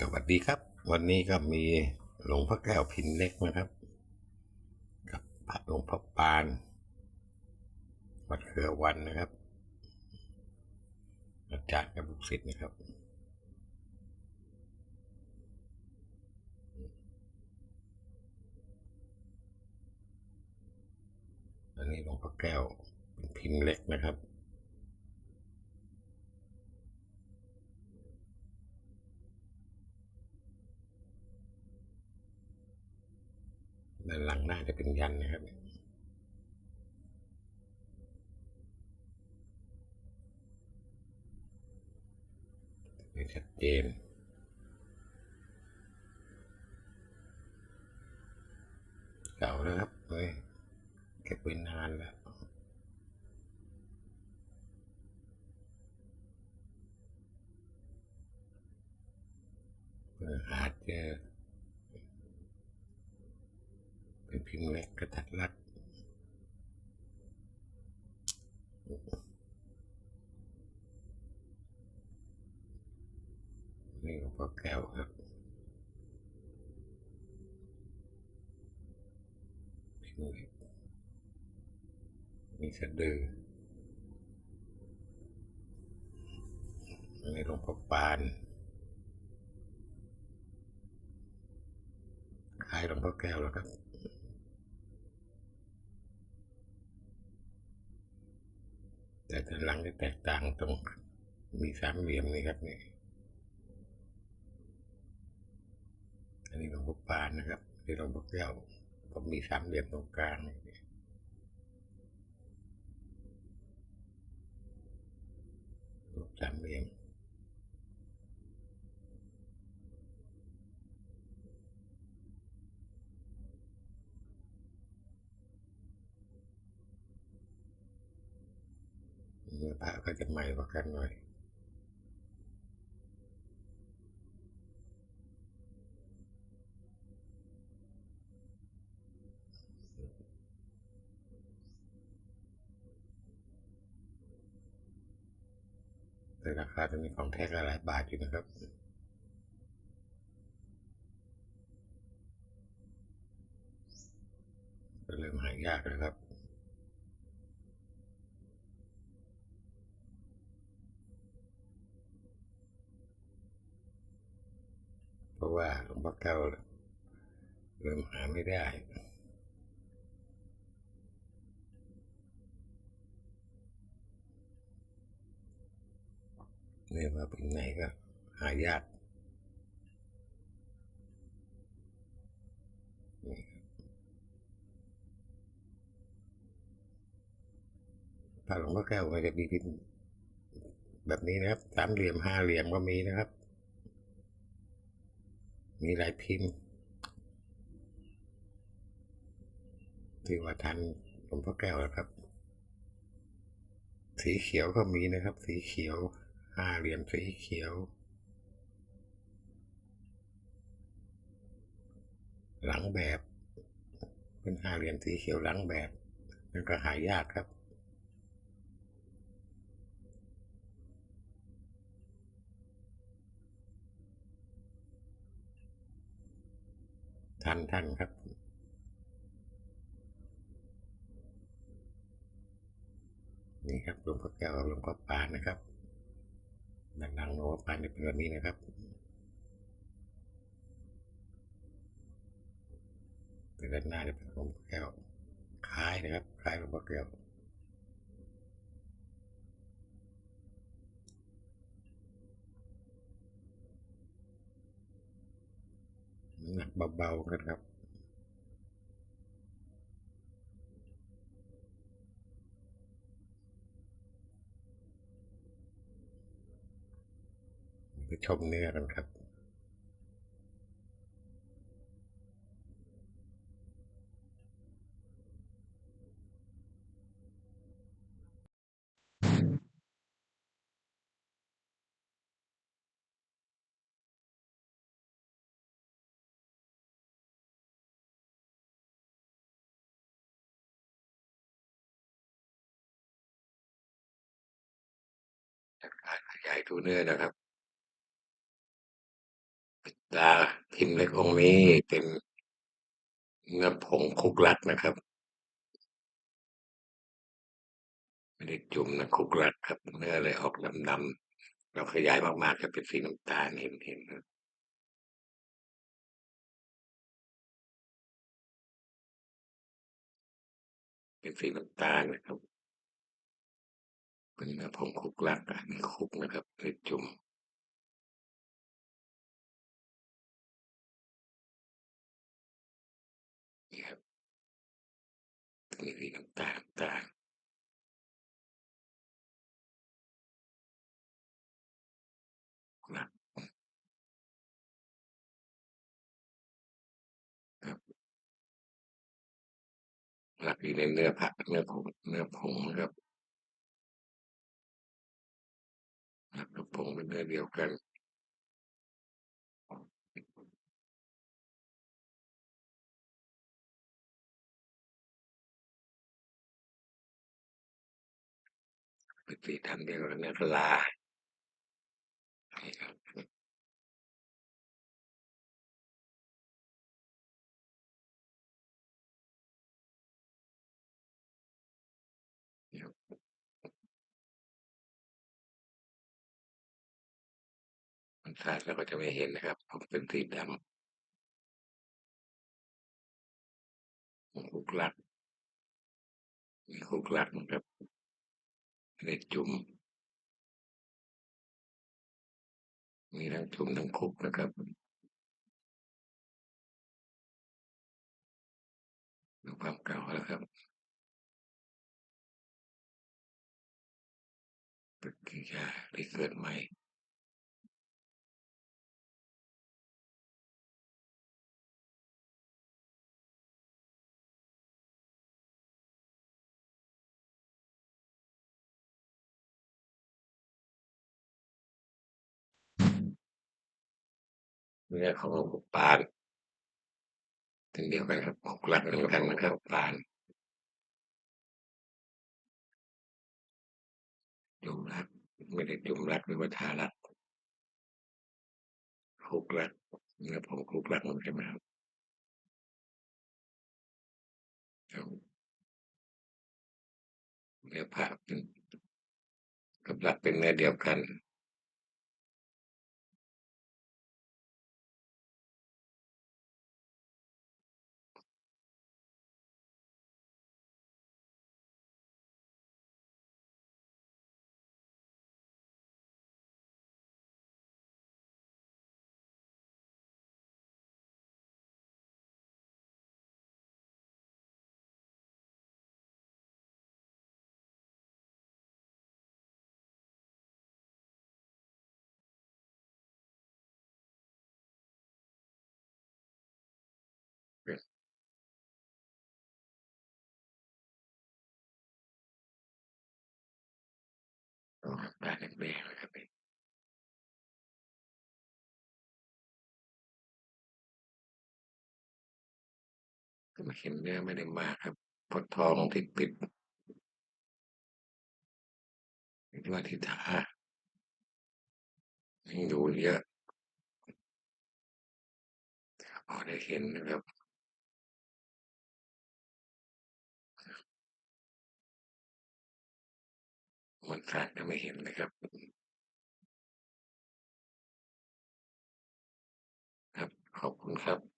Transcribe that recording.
สวัสดีครับ วันนี้ก็มีหลวงพ่อแก้วพินเล็กนะครับ กับพระหลวงพ่อปาน วัดเครือวันนะครับ อาจารย์กับลูกศิษย์นะครับ อันนี้หลวงพ่อแก้วเป็นพิมพ์เล็กนะครับ ด้านหลังน่าจะเป็นยันนะครับชัดเจนเก่าแล้วครับเฮ้ยเก็บไว้นานแล้วอหาเจอ เป็น พิมพ์เล็กกระทัดรัดนี่หลวงพ่อแก้วครับ พิมพ์เล็กมีสะดืออันนี้หลวงพ่อปานคล้ายหลวงพ่อแก้วแล้วครับ แต่ด้านหลังจะแตกต่างตรงมีสามเหลี่ยมนี่ครับนี่อันนี้หลวงพ่อปานนะครับที่หลวงพ่อแก้วผมมีสามเหลี่ยมตรงกลางนี่สามเหลี่ยม เนื้อผ้าก็จะใหม่กว่ากันหน่อยแต่ราคาจะมีของแท้ก็หลายบาทอยู่นะครับเริ่มหายากแล้วครับ ราะว่าหลวงพ่อแก้วเริ่มหาไม่ได้เนี่ยว่าเป็นไงก็หายากนี่ครับพระหลวงพ่อแก้วก็จะมีพิมพ์แบบนี้นะครับ สามเหลี่ยมห้าเหลี่ยมก็มีนะครับ มีหลายพิมพ์ ที่ว่าทันหลวงพ่อแก้วนะครับ สีเขียวก็มีนะครับ สีเขียวห้าเหลี่ยมสีเขียว หลังแบบ เป็นห้าเหลี่ยมสีเขียวหลังแบบนั่นก็หายากครับ ทันท่านครับ นี่ครับหลวงพ่อแก้วหลวงพ่อปานนะครับดังๆหลวงพ่อปานจะเป็นแบบนี้นะครับแต่ด้านหน้าจะเป็นหลวงพ่อแก้วคล้ายนะครับคล้ายหลวงพ่อแก้ว เบาๆกันครับ ไปชมเนื้อกันครับ ขยายตัวเนื้อนะครับตาพิมพ์เล็กองค์นี้เป็นเนื้อผงคุกลักนะครับ ไม่ได้จุ่มนะคุกลักครับ เนื้อเลยออกดำๆเราขยายมากๆจะเป็นสีน้ำตาลเห็นเห็นเป็นสีน้ำตาลนะครับ เป็นเนื้อผงคุกลักอันนี้คุกนะครับไม่ได้จุ่มนี่ครับมีสีน้ำตาลน้ำตาลครับครับหลักอยู่ในเนื้อผักเนื้อผงเนื้อผงนะครับ เนื้อเดียวกันปฏิธรรมเดียวกันนื้อลานี่ครับ มันขาดแล้วก็จะไม่เห็นนะครับผมเป็นสีดำคุกลักมีคุกลักนะครับไม่ได้จุ่มมีทั้งจุ่มทั้งคุกนะครับดูความเก่าแล้วครับตึกกิยาได้เกิดใหม่ เนื้อของหลวงปู่ปานถึงเดียวกันครับคุกลักเหมือนกันนะครับปานจุ่มรักไม่ได้จุ่มรักหรือว่าทารักคุกลักเนื้อผงคุกลักใช่ไหมครับเนื้อผ้าเป็นกับรักเป็นเนื้อเดียวกัน แดงๆนะครับก็มาเห็นเนื้อไม่ได้มากครับพอทองติดปิดที่ว่าทิฏฐายังอยู่เยอะพอได้เห็นนะครับ มันขาดจะไม่เห็นนะครับ ครับ ขอบคุณครับ